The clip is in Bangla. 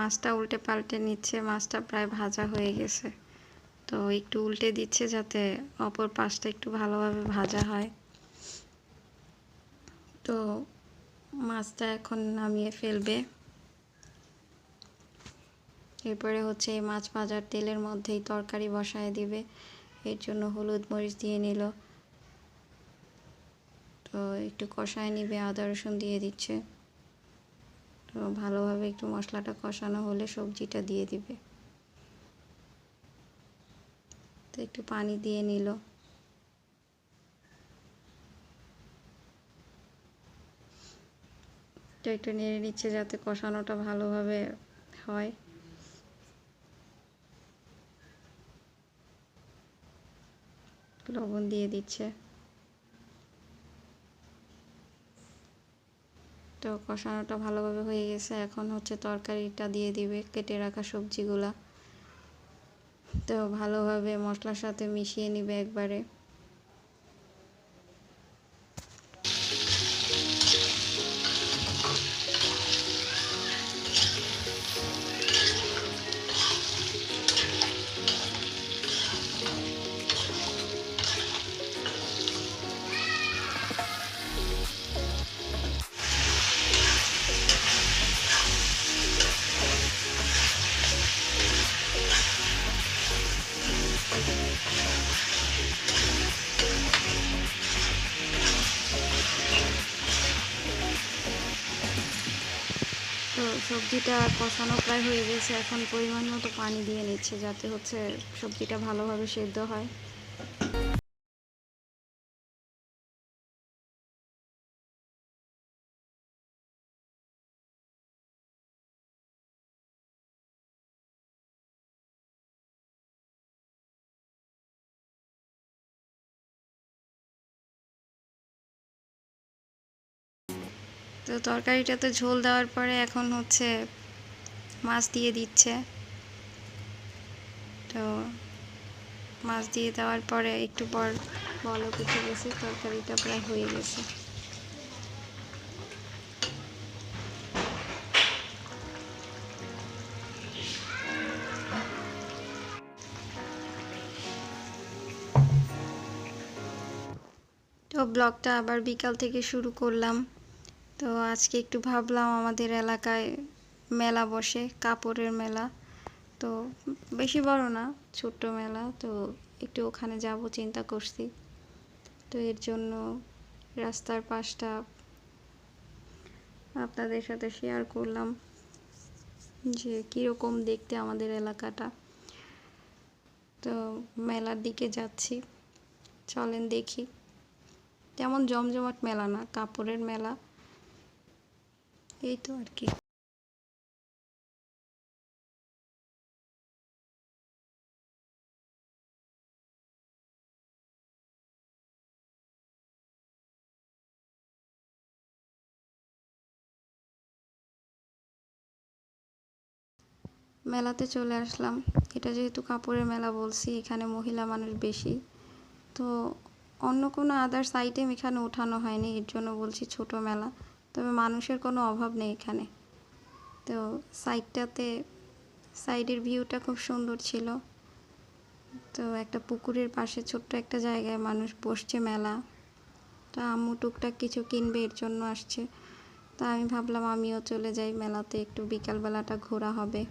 মাছটা উল্টে পাল্টে নিচ্ছে, মাছটা প্রায় ভাজা হয়ে গেছে। তো একটু উল্টে দিচ্ছে যাতে অপর পাশটা একটু ভালোভাবে ভাজা হয়। তো মাছটা এখন নামিয়ে ফেলবে। এরপরে হচ্ছে এই মাছ ভাজার তেলের মধ্যেই তরকারি বসায় দিবে। এর জন্য হলুদ মরিচ দিয়ে নিল। তো একটু কষায় নিবে, আদা রসুন দিয়ে দিচ্ছে। তো ভালোভাবে একটু মশলাটা কষানো হলে সবজিটা দিয়ে দিবে। তো একটু পানি দিয়ে নিল। তো একটু নেড়ে নিচ্ছে যাতে কষানোটা ভালোভাবে হয়। লবণ দিয়ে দিচ্ছে। তো কষানোটা ভালোভাবে হয়ে গেছে। এখন হচ্ছে তরকারিটা দিয়ে দিবে কেটে রাখা সবজিগুলা। তো ভালোভাবে মশলার সাথে মিশিয়ে নিবে একবারে। সবজিটা কষানো প্রায় হয়ে গেছে। এখন পরিমাণ মতো পানি দিয়ে নিচ্ছে যাতে হচ্ছে সবজিটা ভালোভাবে সেদ্ধ হয়। তো তরকারিটাতে ঝোল দেওয়ার পরে এখন হচ্ছে মাছ দিয়ে দিচ্ছে। তো মাছ দিয়ে দেওয়ার পরে একটু পর বলক উঠে গেছে, তরকারিটা প্রায় হয়ে গেছে। তো ব্লগটা আবার বিকাল থেকে শুরু করলাম। তো আজকে একটু ভাবলাম আমাদের এলাকায় মেলা বসে, কাপড়ের মেলা। তো বেশি বড় না, ছোট্ট মেলা। তো একটু ওখানে যাব, চিন্তা করছি। তো এর জন্য রাস্তার পাশটা আপনাদের সাথে শেয়ার করলাম যে কীরকম দেখতে আমাদের এলাকাটা। তো মেলার দিকে যাচ্ছি। চলেন দেখি। তেমন জমজমাট মেলা না, কাপড়ের মেলা। এই তো আর কি। মেলাতে চলে আসলাম। এটা যেহেতু কাপড়ের মেলা বলছি, এখানে মহিলা মানুষ বেশি। তো অন্য কোনো আদার্স আইটেম এখানে ওঠানো হয়নি, এর জন্য বলছি ছোট মেলা। তবে মানুষের কোনো অভাব নেই এখানে। তো সাইডটাতে সাইডের ভিউটা খুব সুন্দর ছিল। তো একটা পুকুরের পাশে ছোট্ট একটা জায়গায় মানুষ বসছে মেলা। তা আম্মু টুকটাক কিছু কিনবে, এর জন্য আসছে। তা আমি ভাবলাম আমিও চলে যাই, মেলাতে একটু বিকালবেলাটা ঘোরা হবে।